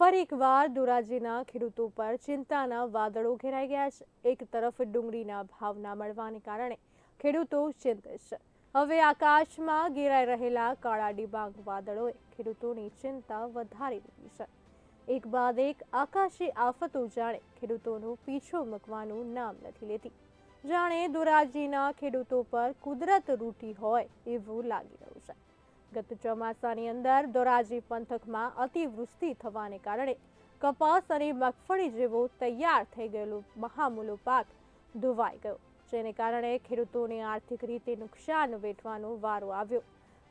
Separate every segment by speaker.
Speaker 1: ફરી એકવાર ધોરાજીના ખેડૂતો પર ચિંતાના વાદળો ઘેરાઈ ગયા છે. એક તરફ ડુંગળીના ભાવ ના મળવાને કારણે ખેડૂતો ચિંતિત છે. હવે આકાશમાં ઘેરાઈ રહેલા કાળા ડિબાંગ વાદળોએ ખેડૂતોની ચિંતા વધારી દીધી છે. એક બાદ એક આકાશી આફતો જાણે ખેડૂતોનો પીછો મૂકવાનું નામ નથી લેતી. જાણે ધોરાજીના ખેડૂતો પર કુદરત રૂટી હોય એવું લાગી રહ્યું છે. ગત ચોમાસાની અંદર ધોરાજી પંથકમાં અતિવૃષ્ટિ થવાને કારણે કપાસ અને મગફળી જેવો તૈયાર થઈ ગયેલો મહામૂલો પાક ધોવાઈ ગયો, જેને કારણે ખેડૂતોને આર્થિક રીતે નુકસાન વેઠવાનો વારો આવ્યો.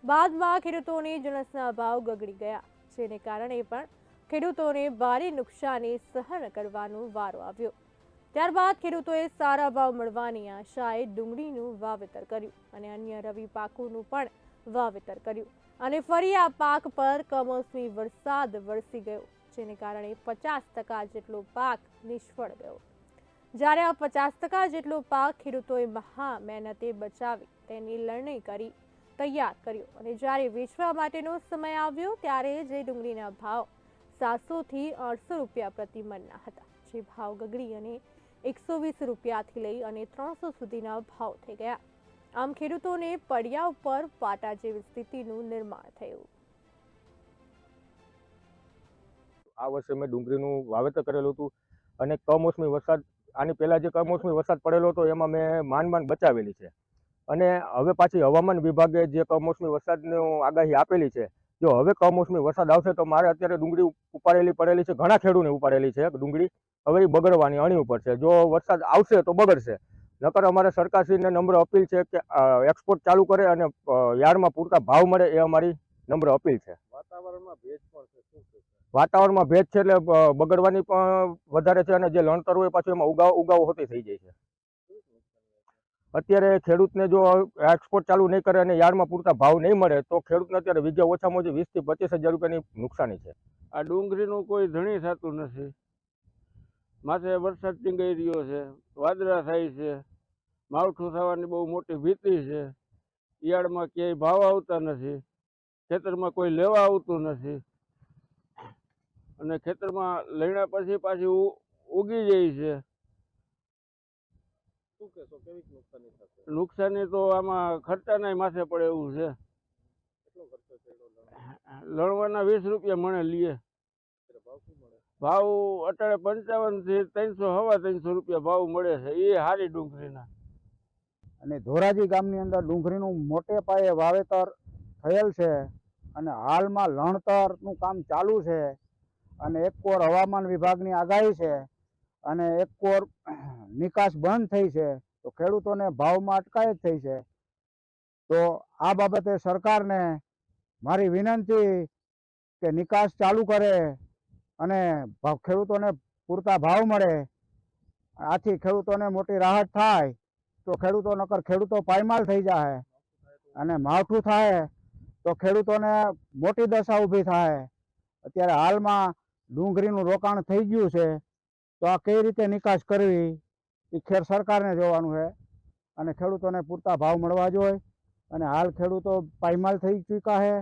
Speaker 1: બાદમાં ખેડૂતોને જણસના ભાવ ગગડી ગયા, જેને કારણે પણ ખેડૂતોને ભારે નુકસાની સહન કરવાનો વારો આવ્યો. ત્યારબાદ ખેડૂતોએ સારા ભાવ મળવાની આશાએ ડુંગળીનું વાવેતર કર્યું અને અન્ય રવિ પાકોનું પણ વાવેતર કર્યું. અને ફરી આ પાક પર કમોસમી વરસાદ વરસી ગયો, જેને કારણે પચાસ ટકા જેટલો પાક નિષ્ફળ ગયો. જ્યારે આ પચાસ ટકા જેટલો પાક ખેડૂતોએ મહા મહેનતે બચાવી, તેની લણણી કરી, તૈયાર કર્યો. અને જ્યારે વેચવા માટેનો સમય આવ્યો, ત્યારે જે ડુંગળીના ભાવ સાતસોથી આઠસો રૂપિયા પ્રતિ મનના હતા, જે ભાવ ગગડી અને એકસો વીસ રૂપિયાથી લઈ અને ત્રણસો સુધીના ભાવ થઈ ગયા. આમ ખેડૂતોને પડિયા ઉપર પાટા જેવી સ્થિતિનું નિર્માણ થયું.
Speaker 2: આ વર્ષે મેં ડુંગળીનું વાવેતર કરેલું હતું અને કમોસમી વરસાદ, આની પહેલાં જે કમોસમી વરસાદ પડેલો હતો એમાં મેં માંડ માંડ બચાવેલી છે. અને હવે પાછી હવામાન વિભાગે જે કમોસમી વરસાદની આગાહી આપેલી છે, જો હવે કમોસમી વરસાદ આવશે તો મારે અત્યારે ડુંગળી ઉપાડેલી પડેલી છે, ઘણા ખેડૂને ઉપાડેલી છે ડુંગળી. હવે બગડવાની અણી ઉપર છે. જો વરસાદ આવશે તો બગડશે. નકર અમારે સરકારશ્રીને નમ્ર અપીલ છે કે એક્સપોર્ટ ચાલુ કરે અને યાર્ડમાં પૂરતા ભાવ મળે એ અમારી નમ્ર અપીલ છે.
Speaker 3: વાતાવરણમાં ભેજ પણ છે
Speaker 2: વાતાવરણમાં ભેજ છે એટલે બગડવાની પણ વધારે છે અને જે લણતર હોય પાછું એમાં ઉગાવ ઉગાવ હોતી થઈ જાય છે. અત્યારે ખેડૂતને જો એક્સપોર્ટ ચાલુ નહીં કરે અને યાર્ડમાં પૂરતા ભાવ નહીં મળે તો ખેડૂતને અત્યારે વીઘે ઓછામાં ઓછી વીસથી પચીસ હજાર રૂપિયાની નુકસાની છે.
Speaker 3: આ ડુંગળીનું કોઈ ધણી થતું નથી. માથે વરસાદ ટીંગાઈ રહ્યો છે વાદળા થાય છે માવઠું થવાની બહુ મોટી ભીતિ છે. યાર્ડમાં ક્યાંય ભાવ આવતા નથી ખેતરમાં કોઈ લેવા આવતું નથી. અને ખેતરમાં લણ્યા પછી પાછી ઉગી જાય છે.
Speaker 4: નુકસાની
Speaker 3: તો આમાં ખર્ચાના માથે પડે એવું છે.
Speaker 4: ખર્ચો?
Speaker 3: લણવાના વીસ રૂપિયા મને લઈએ
Speaker 4: ભાવ
Speaker 3: અત્યારે પંચાવનથી ત્રણસો, હવા ત્રણસો રૂપિયા ભાવ મળે છે. એ હારી ડુંગળીના.
Speaker 5: અને ધોરાજી ગામની અંદર ડુંગળીનું મોટે પાયે વાવેતર થયેલ છે અને હાલમાં લણતરનું કામ ચાલુ છે અને એક કોર હવામાન વિભાગની આગાહી છે અને એક કોર નિકાસ બંધ થઈ છે, તો ખેડૂતોને ભાવમાં અટકાયત થઈ છે. તો આ બાબતે સરકારને મારી વિનંતી કે નિકાસ ચાલુ કરે અને ખેડૂતોને પૂરતા ભાવ મળે, આથી ખેડૂતોને મોટી રાહત થાય, તો ખેડૂતો નકર ખેડૂતો પાયમાલ થઈ જાય અને માવઠું થાય, તો ખેડૂતોને મોટી દશા ઊભી થાય. અત્યારે હાલમાં ડુંગળીનું રોકાણ થઈ ગયું છે, તો આ કઈ રીતે નિકાસ કરવી, એ ખેર સરકારને જોવાનું છે. અને ખેડૂતોને પૂરતા ભાવ મળવા જોઈએ, અને હાલ ખેડૂતો પાયમાલ થઈ ચૂક્યા છે